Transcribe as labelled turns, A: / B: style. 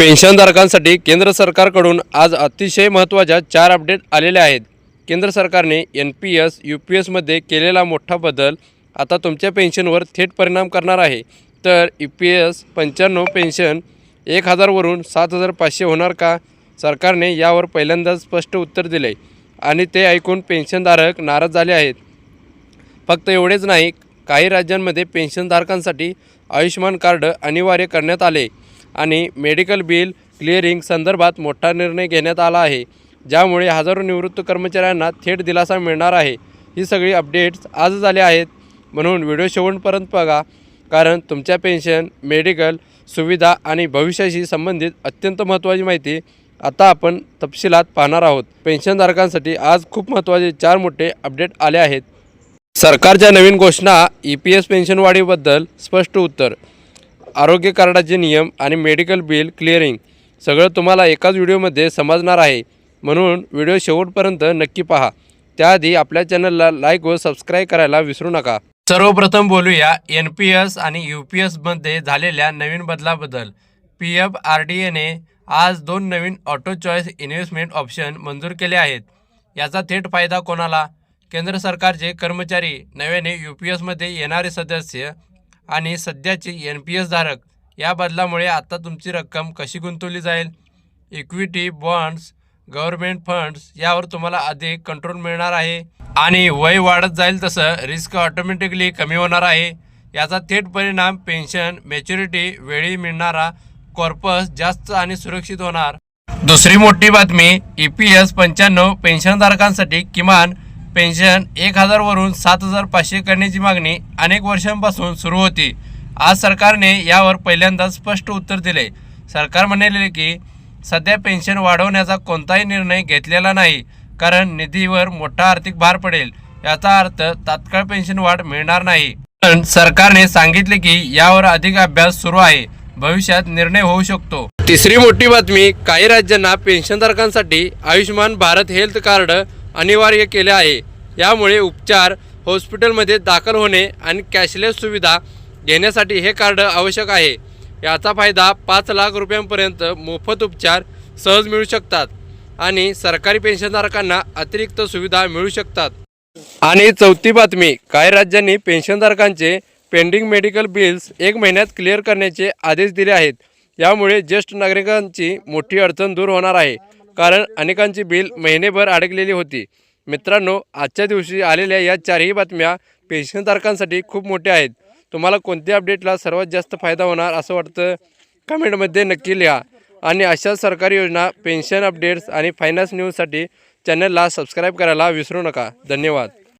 A: पेन्शनधारकांसाठी केंद्र सरकारकडून आज अतिशय महत्त्वाच्या चार अपडेट आलेल्या आहेत. केंद्र सरकारने N P S U P एसमध्ये केलेला मोठा बदल आता तुमच्या पेन्शनवर थेट परिणाम करणार आहे. तर यू पी एस पंच्याण्णव पेन्शन एक हजारवरून सात हजार पाचशे होणार का? सरकारने यावर पहिल्यांदाच स्पष्ट उत्तर दिले आणि ते ऐकून पेन्शनधारक नाराज झाले आहेत. फक्त एवढेच नाही काही राज्यांमध्ये पेन्शनधारकांसाठी आयुष्यमान कार्ड अनिवार्य करण्यात आले. आणि मेडिकल बिल क्लिअरिंग संदर्भात मोठा निर्णय घेण्यात आला आहे. ज्यामुळे हजारो निवृत्त कर्मचाऱ्यांना थेट दिलासा मिळणार आहे. ही सगळी अपडेट्स आजच आली आहेत. म्हणून व्हिडिओ शेवटपर्यंत बघा. कारण तुमच्या पेन्शन मेडिकल सुविधा आणि भविष्याशी संबंधित अत्यंत महत्त्वाची माहिती आता आपण तपशिलात पाहणार आहोत. पेन्शनधारकांसाठी आज खूप महत्त्वाचे चार मोठे अपडेट आले आहेत. सरकारच्या नवीन घोषणा ई पी एस पेन्शन वाढीबद्दल स्पष्ट उत्तर. आरोग्य कार्डाचे नियम आणि मेडिकल बिल क्लिअरिंग सगळं तुम्हाला एकाच व्हिडिओमध्ये समजणार आहे. म्हणून व्हिडिओ शेवटपर्यंत नक्की पहा. त्याआधी आपल्या चॅनलला लाईक व सबस्क्राईब करायला विसरू नका. सर्वप्रथम बोलूया एन पी एस आणि यू पी एसमध्ये झालेल्या नवीन बदलाबद्दल. पी एफ आर डी एने आज दोन नवीन ऑटो चॉईस इन्व्हेस्टमेंट ऑप्शन मंजूर केले आहेत. याचा थेट फायदा कोणाला? केंद्र सरकारचे कर्मचारी नव्याने यू पी एसमध्ये येणारे सदस्य आणि सध्याचे एन पी एस धारक या बदलामुळे आता तुमची रक्कम कशी गुंतवली जाईल? इक्विटी बॉन्ड्स गव्हर्नमेंट फंड्स यावर तुम्हाला अधिक कंट्रोल मिळणार आहे. आणि वय वाढत जाईल तसं रिस्क ऑटोमॅटिकली कमी होणार आहे. याचा थेट परिणाम पेन्शन मॅच्युरिटी वेळी मिळणारा कॉर्पस जास्त आणि सुरक्षित होणार. दुसरी मोठी बातमी ई पी एस पंच्याण्णव पेन्शनधारकांसाठी किमान पेन्शन एक हजारवरून सात हजार पाचशे करण्याची मागणी अनेक वर्षांपासून सुरू होती. आज सरकारने यावर पहिल्यांदाच स्पष्ट उत्तर दिले. सरकार म्हणाले की सध्या पेन्शन वाढवण्याचा कोणताही निर्णय घेतलेला नाही कारण निधीवर मोठा आर्थिक भार पडेल. याचा अर्थ तात्काळ पेन्शन वाढ मिळणार नाही. पण सरकारने सांगितले की यावर अधिक अभ्यास सुरू आहे. भविष्यात निर्णय होऊ शकतो. तिसरी मोठी बातमी काही राज्यांना पेन्शनधारकांसाठी आयुष्यमान भारत हेल्थ कार्ड अनिवार्य केले आहे. यामुळे उपचार हॉस्पिटलमध्ये दाखल होणे आणि कॅशलेस सुविधा घेण्यासाठी हे कार्ड आवश्यक आहे. याचा फायदा पाच लाख रुपयांपर्यंत मोफत उपचार सहज मिळू शकतात आणि सरकारी पेन्शनधारकांना अतिरिक्त सुविधा मिळू शकतात. आणि चौथी बातमी काही राज्यांनी पेन्शनधारकांचे पेंडिंग मेडिकल बिल्स एक महिन्यात क्लिअर करण्याचे आदेश दिले आहेत. यामुळे ज्येष्ठ नागरिकांची मोठी अडचण दूर होणार आहे. कारण अनेकांची बिल महिनेभर अडकलेली होती. मित्रांनो आजच्या दिवशी आलेल्या या चारही बातम्या पेन्शनधारकांसाठी खूप मोठ्या आहेत. तुम्हाला कोणत्या अपडेटला सर्वात जास्त फायदा होणार असं वाटतं कमेंटमध्ये नक्की लिहा. आणि अशा सरकारी योजना पेन्शन अपडेट्स आणि फायनान्स न्यूजसाठी चॅनलला सबस्क्राईब करायला विसरू नका. धन्यवाद.